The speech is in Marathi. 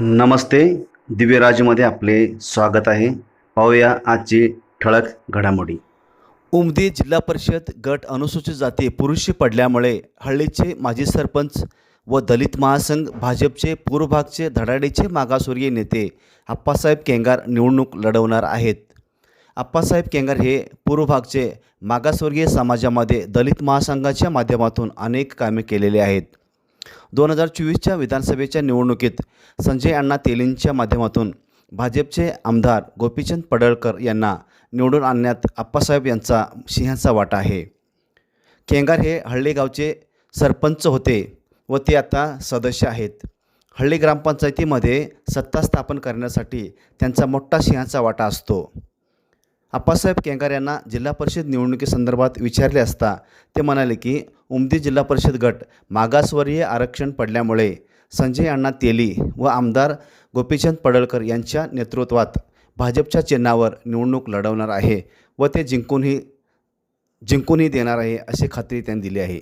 नमस्ते दिव्यराजमध्ये आपले स्वागत आहे. पाहूया आजची ठळक घडामोडी. उमदी जिल्हा परिषद गट अनुसूचित जाती पुरुषी पडल्यामुळे हळ्ळीचे माजी सरपंच व दलित महासंघ भाजपचे पूर्व भागचे धडाडीचे मागासवर्गीय नेते आप्पासाहेब केंगार निवडणूक लढवणार आहेत. आप्पासाहेब केंगार हे पूर्व भागचे मागासवर्गीय समाजामध्ये दलित महासंघाच्या माध्यमातून अनेक कामे केलेली आहेत. दोन हजार चोवीसच्या विधानसभेच्या निवडणुकीत संजय अण्णा तेलींच्या माध्यमातून भाजपचे आमदार गोपीचंद पडळकर यांना निवडून आणण्यात आप्पासाहेब यांचा सिंहाचा वाटा आहे. केंगार हे हळ्ळी गावचे सरपंच होते व ते आता सदस्य आहेत. हळ्ळी ग्रामपंचायतीमध्ये सत्ता स्थापन करण्यासाठी त्यांचा मोठा सिंहाचा वाटा असतो. आप्पासाहेब केंगार यांना जिल्हा परिषद निवडणुकीसंदर्भात विचारले असता ते म्हणाले की उमदी जिल्हा परिषद गट मागासवर्गीय आरक्षण पडल्यामुळे संजय अण्णा तेली व आमदार गोपीचंद पडळकर यांच्या नेतृत्वात भाजपच्या चिन्हावर निवडणूक लढवणार आहे व ते जिंकूनही जिंकूनही देणार आहे अशी खात्री त्यांनी दिली आहे.